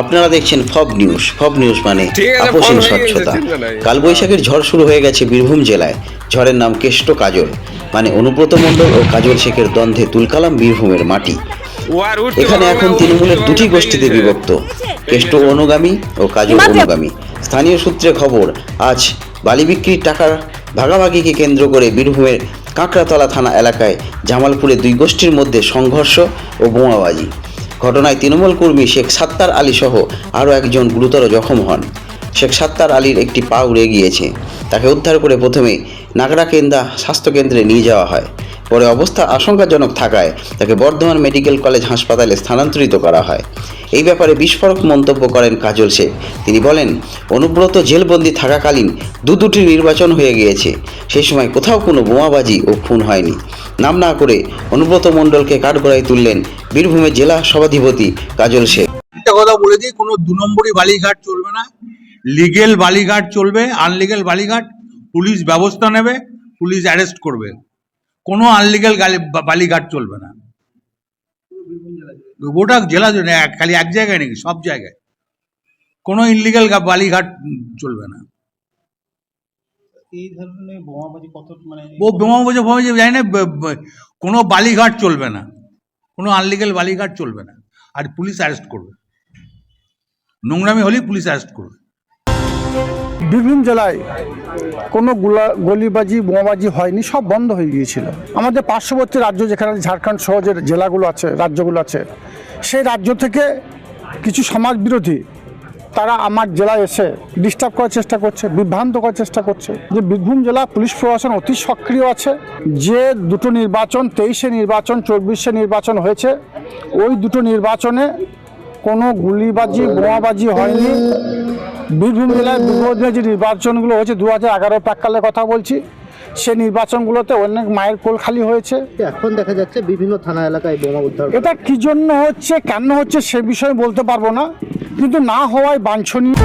আপনারা দেখছেন ফব news. ফব news মানে আপোষহীন স্বচ্ছতা। কালবৈশাখের ঝড় শুরু হয়ে গেছে বীরভূম জেলায়। ঝড়ের নাম কেষ্ট কাজল। মানে অনুব্রত মণ্ডল ও কাজল শেখের দ্বন্দ্বে তুলকালাম বীরভূমের মাটি। এখানে এখন তৃণমূলের দুটি গোষ্ঠীতে বিভক্ত। কেষ্ট অনুগামী ও কাজল অনুগামী। স্থানীয় সূত্রে খবর আজ বালি বিক্রির টাকার ভাগাভাগিকে কেন্দ্র করে বীরভূমের কাঁকড়াতলা থানা এলাকায় জামালপুরে দুই গোষ্ঠীর মধ্যে সংঘর্ষ ও বোমাবাজি। ঘটনায় তৃণমূল কর্মী শেখ সাত্তার আলী সহ আরও একজন গুরুতর জখম হন। শেখ সাত্তার আলীর একটি পা উড়ে গিয়েছে। তাকে উদ্ধার করে প্রথমে নাগরাকেন্দা স্বাস্থ্যকেন্দ্রে নিয়ে যাওয়া হয়। পরে অবস্থা আশঙ্কাজনক থাকায় তাকে বর্ধমান মেডিকেল কলেজ হাসপাতালে স্থানান্তরিত করা হয়। এই ব্যাপারে বিস্ফোরক মন্তব্য করেন কাজল শেখ। তিনি বলেন, অনুব্রত জেলবন্দি থাকাকালীন দু দুটি নির্বাচন হয়ে গিয়েছে। সেই সময় কোথাও কোনো বোমাবাজি ও খুন হয়নি। নাম না করে অনুব্রত মণ্ডলকে কাঠগড়ায় তুললেন বীরভূমের জেলা সভাধিপতি কাজল শেখ। একটা কথা বলে দিই, কোনো দু নম্বরই বালিঘাট চলবে না। লিগেল বালিঘাট চলবে, আনলিগেল বালিঘাট। পুলিশ ব্যবস্থা নেবে, পুলিশ অ্যারেস্ট করবে। কোনো আনলিগাল গালি বালিঘাট চলবে না। গোটা জেলা খালি এক জায়গায় নাকি সব জায়গায়। কোনো ইনলিগাল বালিঘাট চলবে না। এই ধরনের বোমাবাজি কত মানে ও বোমা বোঝে জানি না কোনো বালিঘাট চলবে না। কোনো আনলিগেল বালিঘাট চলবে না। আর পুলিশ অ্যারেস্ট করবে। নোংরামি হলেই পুলিশ অ্যারেস্ট করবে। বীরভূম জেলায় কোনো গুলা গলিবাজি, বোমাবাজি হয়নি, সব বন্ধ হয়ে গিয়েছিল। আমাদের পার্শ্ববর্তী রাজ্য যেখানে ঝাড়খণ্ড সহ যে জেলাগুলো আছে, রাজ্যগুলো আছে, সেই রাজ্য থেকে কিছু সমাজ বিরোধী তারা আমার জেলায় এসে ডিস্টার্ব করার চেষ্টা করছে, বিভ্রান্ত করার চেষ্টা করছে। যে বীরভূম জেলা পুলিশ প্রশাসন অতি সক্রিয় আছে, যে দুটো নির্বাচন, তেইশে নির্বাচন, চব্বিশে নির্বাচন হয়েছে, ওই দুটো নির্বাচনে কোনো গুলিবাজি, বোমাবাজি হয়নি। বীরভূম জেলায় পূর্বদিনে যে নির্বাচনগুলো হয়েছে দু হাজার এগারো প্রাককালের কথা বলছি সে নির্বাচনগুলোতে অনেক মায়ের কোল খালি হয়েছে। এখন দেখা যাচ্ছে বিভিন্ন থানা এলাকায় বোমা উদ্ধার এটা কি জন্য হচ্ছে কেন হচ্ছে সে বিষয়ে বলতে পারব না কিন্তু না হওয়ায় বাঞ্ছনীয়।